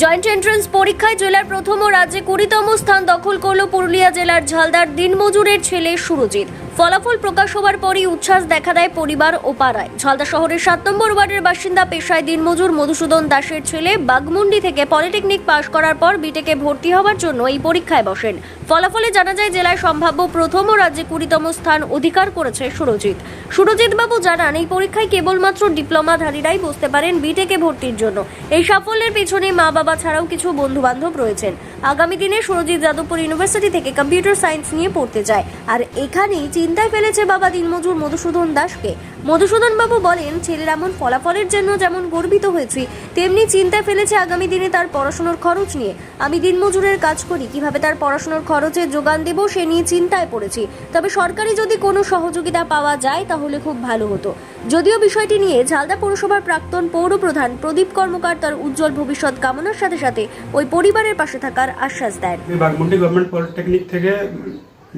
Joint entrance পরীক্ষায় জেলার প্রথম ও রাজ্যে কুড়িতম স্থান দখল করল পুরুলিয়া জেলার ঝালদার দিনমজুরের ছেলে সুরজিৎ। ফলাফল প্রকাশ হওয়ার পরই উচ্ছ্বাস দেখা দেয় পরিবার ও পাড়ায়। ঝালদা শহরের সাত নম্বর ওয়ার্ডের বাসিন্দা পেশায় দিনমজুর মধুসূদন দাসের ছেলে বাগমুন্ডি থেকে পলিটেকনিক পাশ করার পর বিটেকে ভর্তি হওয়ার জন্য এই পরীক্ষায় বসেন। ফলাফলে জানা যায়, জেলায় সম্ভাব্য প্রথম ও রাজ্যে কুড়িতম স্থান অধিকার করেছে সুরজিৎ। সুরজিৎ বাবু জানান, এই পরীক্ষায় কেবলমাত্র ডিপ্লোমাধারীরাই বসতে পারেন বিটেকে ভর্তির জন্য। এই সাফল্যের পেছনে মা বাবা ছাড়াও কিছু বন্ধু বান্ধব রয়েছেন। আগামী দিনে সুরজিৎ যাদবপুর ইউনিভার্সিটি থেকে কম্পিউটার সায়েন্স নিয়ে পড়তে যায়। আর এখানেই চিন্তায় ফেলেছে বাবা দিনমজুর মধুসূদন দাসকে। মধুসূদন বাবু বলেন, ছেলের এমন ফলাফলের জন্য যেমন গর্বিত হয়েছি, তেমনি চিন্তায় ফেলেছে আগামী দিনে তার পড়াশোনার খরচ নিয়ে। আমি দিনমজুরের কাজ করি, কীভাবে তার পড়াশোনার খরচের যোগান দেব সে নিয়ে চিন্তায় পড়েছি। তবে সরকারি যদি কোনো সহযোগিতা পাওয়া যায়, তাহলে খুব ভালো হতো। যদিও বিষয়টি নিয়ে ঝালদা পৌরসভার প্রাক্তন পৌরপ্রধান প্রদীপ কর্মকার তার উজ্জ্বল ভবিষ্যৎ কামনার সাথে সাথে ওই পরিবারের পাশে থাকার আশ্বাস দেন। বাগমুন্ডি গভর্নমেন্ট পলিটেকনিক থেকে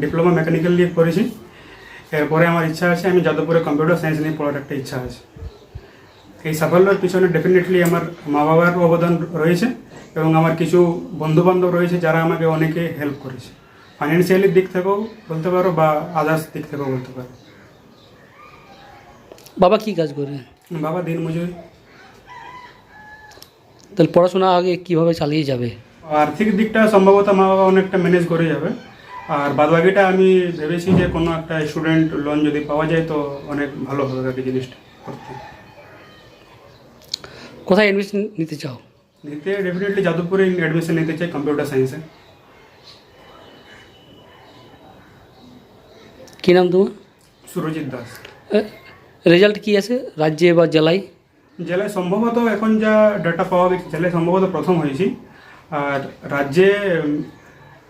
ডিপ্লোমা মেকানিক্যাল নিয়ে করেছি এরপরে আমার ইচ্ছা আছে আমি যাদবপুরে কম্পিউটার সায়েন্স নিয়ে পড়ার একটা ইচ্ছা আছে। এই সাফল্যের পিছনে ডেফিনেটলি আমার মা বাবার অবদান রয়েছে এবং আমার কিছু বন্ধু বান্ধব রয়েছে যারা আমাকে অনেকে হেল্প করেছে। ফাইন্যান্সিয়ালির দিক থেকেও বলতে পারো বা আদার্স দিক থেকেও বলতে পারো। বাবা কি কাজ করে? বাবা দিন মজুরি তাহলে পড়াশোনা আগে কীভাবে চালিয়ে যাবে? আর্থিক দিকটা সম্ভবত মা বাবা অনেকটা ম্যানেজ করে যাবে। আর বাদবাকিটা আমি ভেবেছি যে কোনো একটা স্টুডেন্ট লোন যদি পাওয়া যায় তো অনেক ভালো হবে আর কি জিনিসটা করতে। কোথায় অ্যাডমিশন নিতে চাও? নিতে ডেফিনেটলি যাদবপুরে অ্যাডমিশন নিতে চাই কম্পিউটার সায়েন্সে কী নাম তোমার? সুরজিৎ দাস। রেজাল্ট কি আছে রাজ্যে বা জেলায়? জেলায় সম্ভবত এখন যা ডাটা পাওয়া গেছে জেলায় সম্ভবত প্রথম হয়েছি। আর রাজ্যে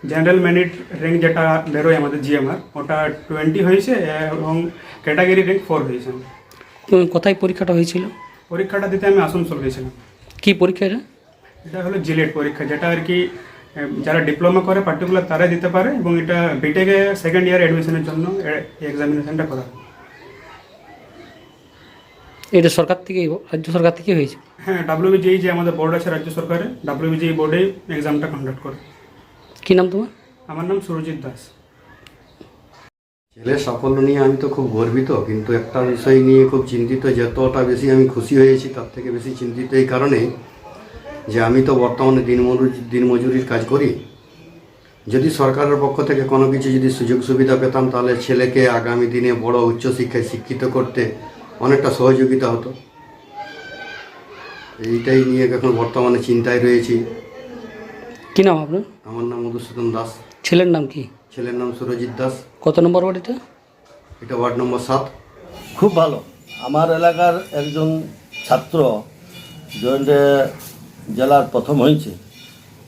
জেনারেল মেরিট র্যাঙ্ক যেটা বেরোয় আমাদের জিএমআর ওটা টোয়েন্টি হয়েছে এবং ক্যাটাগরি র্যাঙ্ক ফোর হয়েছে। কোথায় পরীক্ষাটা হয়েছিল? পরীক্ষাটা দিতে আমি আসানসোল গেছিলাম। কি পরীক্ষা এটা? এটা হলো জিলেট পরীক্ষা যেটা আর কি যারা ডিপ্লোমা করে পার্টিকুলার তারাই দিতে পারে এবং এটা বিটেকে সেকেন্ড ইয়ার অ্যাডমিশনের জন্য এক্সামিনেশনটা করা হয়। এটা সরকার থেকে রাজ্য সরকার থেকে হয়েছে? হ্যাঁ ডাব্লিউবিজিই যে আমাদের বোর্ড আছে রাজ্য সরকারের ডাব্লিউবিজিই বোর্ডেই এক্সামটা কন্ডাক্ট করে। কী নাম তোমার? আমার নাম সুরজিৎ দাস। ছেলের সাফল্য নিয়ে আমি তো খুব গর্বিত কিন্তু একটা বিষয় নিয়ে খুব চিন্তিত যতটা বেশি আমি খুশি হয়েছি তার থেকে বেশি চিন্তিত এই কারণে যে আমি তো বর্তমানে দিনমজুর দিনমজুরির কাজ করি। যদি সরকারের পক্ষ থেকে কোনো কিছু যদি সুযোগ সুবিধা পেতাম তাহলে ছেলেকে আগামী দিনে বড় উচ্চশিক্ষায় শিক্ষিত করতে অনেকটা সহযোগিতা হতো। এইটাই নিয়ে এখন বর্তমানে চিন্তায় রয়েছি। কী নাম আপনার? আমার নাম মধুসূদন দাস। ছেলের নাম কি? ছেলের নাম সুরজিৎ দাস। কত নম্বর ওয়ার্ড এটা এটা ওয়ার্ড নম্বর সাত। খুব ভালো। আমার এলাকার একজন ছাত্র জয়েন্টে জেলার প্রথম হয়েছে।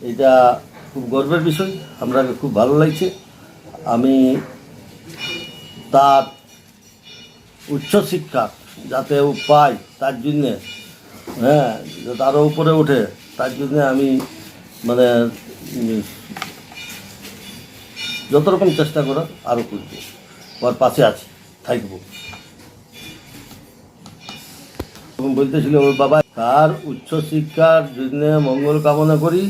এটা খুব গর্বের বিষয়। আমরা খুব ভালো লাগছে। আমি তার উচ্চশিক্ষা যাতে ও পায় তার জন্যে হ্যাঁ যাতে আরও উপরে ওঠে তার জন্যে আমি মানে যত রকম চেষ্টা করার আরও করব। ওর পাশে আছি, থাকব। এবং বলতেছিল, ওর বাবা, তার উচ্চশিক্ষার জন্য মঙ্গল কামনা করি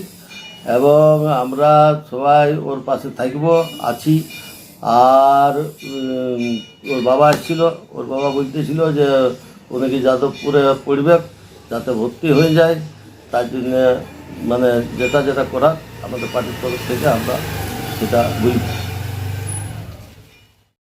এবং আমরা সবাই ওর পাশে থাকব, আছি। আর ওর বাবা এসেছিল, ওর বাবা বলতেছিল যে ওনাকে যাদবপুরে পড়বে, যাতে ভর্তি হয়ে যায়। তার জন্য মানে যেটা যেটা করার আমাদের পার্টির তরফ থেকে আমরা সেটা বলি